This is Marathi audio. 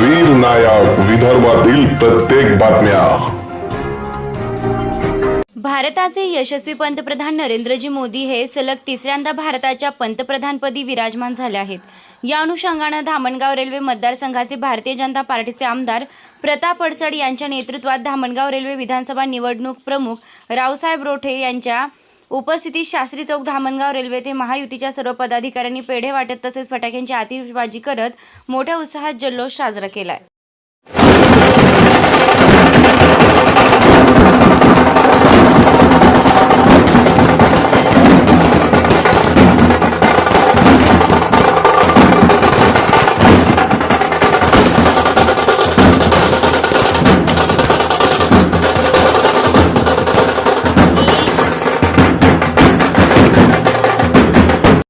वीर नायक विदर्भातील प्रत्येक बातम्या. भारताचे यशस्वी पंतप्रधान नरेंद्रजी मोदी हे सलग तिसऱ्यांदा भारताच्या पंतप्रधानपदी विराजमान झाले आहेत. या अनुषंगानं धामणगाव रेल्वे मतदारसंघाचे भारतीय जनता पार्टीचे आमदार प्रताप अडसड यांच्या नेतृत्वात धामणगाव रेल्वे विधानसभा निवडणूक प्रमुख रावसाहेब रोठे यांच्या उपस्थितीत शास्त्री चौक धामणगाव रेल्वे ते महायुतीच्या सर्व पदाधिकाऱ्यांनी पेढे वाटत तसेच फटाक्यांची आतिषबाजी करत मोठ्या उत्साहात जल्लोष साजरा केलाय.